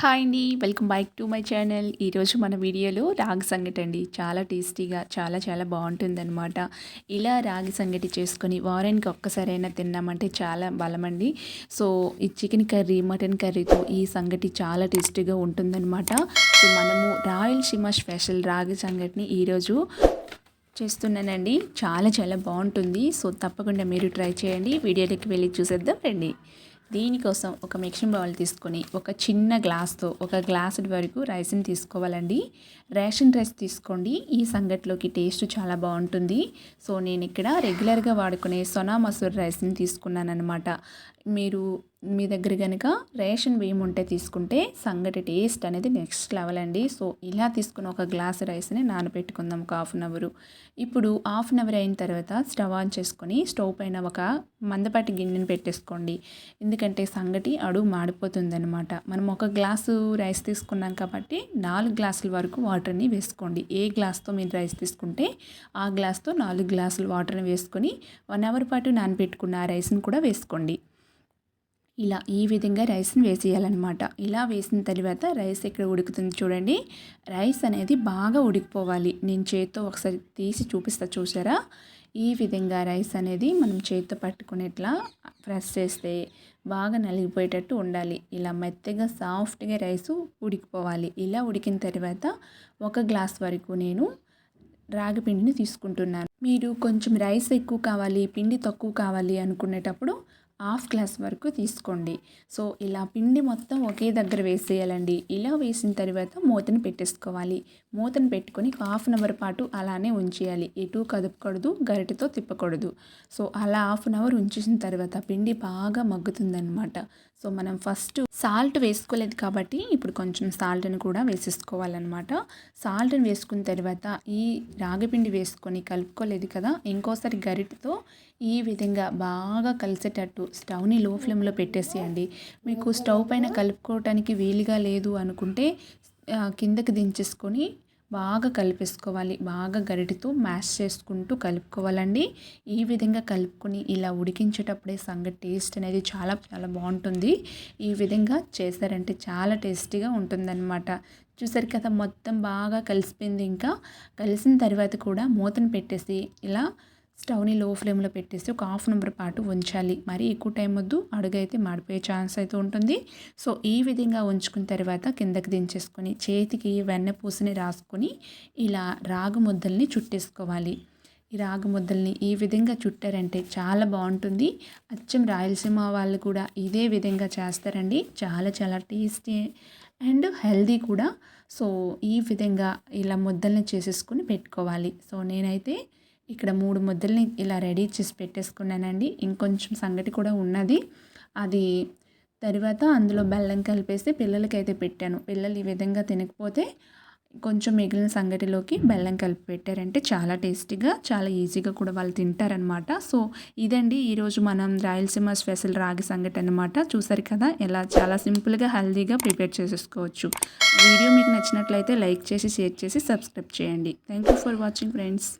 Hi అండి. Welcome back to my channel. ఈరోజు మన వీడియోలో రాగి సంగటి అండి. చాలా టేస్టీగా చాలా చాలా బాగుంటుందన్నమాట. ఇలా రాగి సంగటి చేసుకొని వారానికి ఒక్కసారైనా తిన్నామంటే చాలా బలమండి. సో ఈ చికెన్ కర్రీ మటన్ కర్రీతో ఈ సంగటి చాలా టేస్టీగా ఉంటుందన్నమాట. సో మనము రాయలసీమ స్పెషల్ రాగి సంగటిని ఈరోజు చేస్తున్నానండి. చాలా చాలా బాగుంటుంది. సో తప్పకుండా మీరు ట్రై చేయండి. వీడియోలోకి వెళ్ళి చూసేద్దాం రండి. దీనికోసం ఒక మిక్సింగ్ బౌల్ తీసుకొని ఒక చిన్న గ్లాస్తో ఒక గ్లాస్ వరకు రైస్ని తీసుకోవాలండి. రేషన్ రైస్ తీసుకోండి. ఈ సంగట్లోకి టేస్ట్ చాలా బాగుంటుంది. సో నేను ఇక్కడ రెగ్యులర్గా వాడుకునే సొనా మసూర్ రైస్ని తీసుకున్నాను అనమాట మీరు మీ దగ్గర కనుక రేషన్ బియ్యం ఉంటే తీసుకుంటే సంగటి టేస్ట్ అనేది నెక్స్ట్ లెవెల్ అండి. సో ఇలా తీసుకున్న ఒక గ్లాస్ రైస్ని నానబెట్టుకుందాం ఒక హాఫ్ అన్ అవర్. ఇప్పుడు హాఫ్ అన్ అవర్ అయిన తర్వాత స్టవ్ ఆన్ చేసుకొని స్టవ్ పైన ఒక మందపాటి గిన్నెని పెట్టేసుకోండి. ఎందుకంటే సంగటి అడుగు మాడిపోతుందనమాట మనం ఒక గ్లాసు రైస్ తీసుకున్నాం కాబట్టి నాలుగు గ్లాసుల వరకు వాటర్ని వేసుకోండి. ఏ గ్లాస్తో మీరు రైస్ తీసుకుంటే ఆ గ్లాస్తో నాలుగు గ్లాసులు వాటర్ని వేసుకొని వన్ అవర్ పాటు నానబెట్టుకున్న ఆ రైస్ని కూడా వేసుకోండి. ఇలా ఈ విధంగా రైస్ని వేసేయాలన్నమాట. ఇలా వేసిన తర్వాత రైస్ ఎక్కడ ఉడుకుతుంది చూడండి. రైస్ అనేది బాగా ఉడికిపోవాలి. నేను చేత్తో ఒకసారి తీసి చూపిస్తా చూసారా? ఈ విధంగా రైస్ అనేది మనం చేత్తో పట్టుకునేట్లా ప్రెస్ చేస్తే బాగా నలిగిపోయేటట్టు ఉండాలి. ఇలా మెత్తగా సాఫ్ట్గా రైసు ఉడికిపోవాలి. ఇలా ఉడికిన తర్వాత ఒక గ్లాస్ వరకు నేను రాగి పిండిని తీసుకుంటున్నాను. మీరు కొంచెం రైస్ ఎక్కువ కావాలి పిండి తక్కువ కావాలి అనుకునేటప్పుడు హాఫ్ గ్లాస్ వరకు తీసుకోండి. సో ఇలా పిండి మొత్తం ఒకే దగ్గర వేసేయాలండి. ఇలా వేసిన తర్వాత మూతను పెట్టేసుకోవాలి. మూతను పెట్టుకొని హాఫ్ అన్ అవర్ పాటు అలానే ఉంచేయాలి. ఎటు కదుపకూడదు గరిటతో తిప్పకూడదు. సో అలా హాఫ్ అన్ అవర్ ఉంచేసిన తర్వాత పిండి బాగా మగ్గుతుందన్నమాట. సో మనం ఫస్ట్ సాల్ట్ వేసుకోలేదు కాబట్టి ఇప్పుడు కొంచెం సాల్ట్ని కూడా వేసేసుకోవాలన్నమాట. సాల్ట్ని వేసుకున్న తర్వాత ఈ రాగిపిండి వేసుకొని కలుపుకోలేదు కదా ఇంకోసారి గరిటతో ఈ విధంగా బాగా కలిసేటట్టు స్టవ్ని లో ఫ్లేమ్లో పెట్టేసేయండి. మీకు స్టవ్ పైన కలుపుకోవటానికి వీలుగా లేదు అనుకుంటే కిందకి దించేసుకొని బాగా కలిపేసుకోవాలి. బాగా గరిటితో మ్యాష్ చేసుకుంటూ కలుపుకోవాలండి. ఈ విధంగా కలుపుకొని ఇలా ఉడికించేటప్పుడే సంగటి టేస్ట్ అనేది చాలా చాలా బాగుంటుంది. ఈ విధంగా చేశారంటే చాలా టేస్టీగా ఉంటుందన్నమాట. చూసారు కదా మొత్తం బాగా కలిసిపోయింది. ఇంకా కలిసిన తర్వాత కూడా మూతను పెట్టేసి ఇలా స్టవ్ని లో ఫ్లేమ్లో పెట్టేసి ఒక హాఫ్ అన్ అవర్ పాటు ఉంచాలి. మరి ఎక్కువ టైం వద్దు. అడుగు అయితే మాడిపోయే ఛాన్స్ అయితే ఉంటుంది. సో ఈ విధంగా ఉంచుకున్న తర్వాత కిందకి దించేసుకొని చేతికి వెన్న పూసని రాసుకొని ఇలా రాగు ముద్దల్ని చుట్టేసుకోవాలి. ఈ రాగు ముద్దల్ని ఈ విధంగా చుట్టారంటే చాలా బాగుంటుంది. అచ్చం రాయలసీమ వాళ్ళు కూడా ఇదే విధంగా చేస్తారండి. చాలా చాలా టేస్టీ అండ్ హెల్దీ కూడా. సో ఈ విధంగా ఇలా ముద్దల్ని చేసేసుకొని పెట్టుకోవాలి. సో నేనైతే ఇక్కడ మూడు ముద్దల్ని ఇలా రెడీ చేసి పెట్టేసుకున్నానండి. ఇంకొంచెం సంగటి కూడా ఉన్నది. అది తర్వాత అందులో బెల్లం కలిపేసి పిల్లలకైతే పెట్టాను. పిల్లలు ఈ విధంగా తినకపోతే కొంచెం మిగిలిన సంగటిలోకి బెల్లం కలిపి పెట్టారంటే చాలా టేస్టీగా చాలా ఈజీగా కూడా వాళ్ళు తింటారనమాట సో ఇదండి ఈరోజు మనం రాయలసీమ స్పెషల్ రాగి సంగటి అనమాట చూసారు కదా ఎలా చాలా సింపుల్గా హెల్దీగా ప్రిపేర్ చేసేసుకోవచ్చు. వీడియో మీకు నచ్చినట్లయితే లైక్ చేసి షేర్ చేసి సబ్స్క్రైబ్ చేయండి. Thank you for watching friends.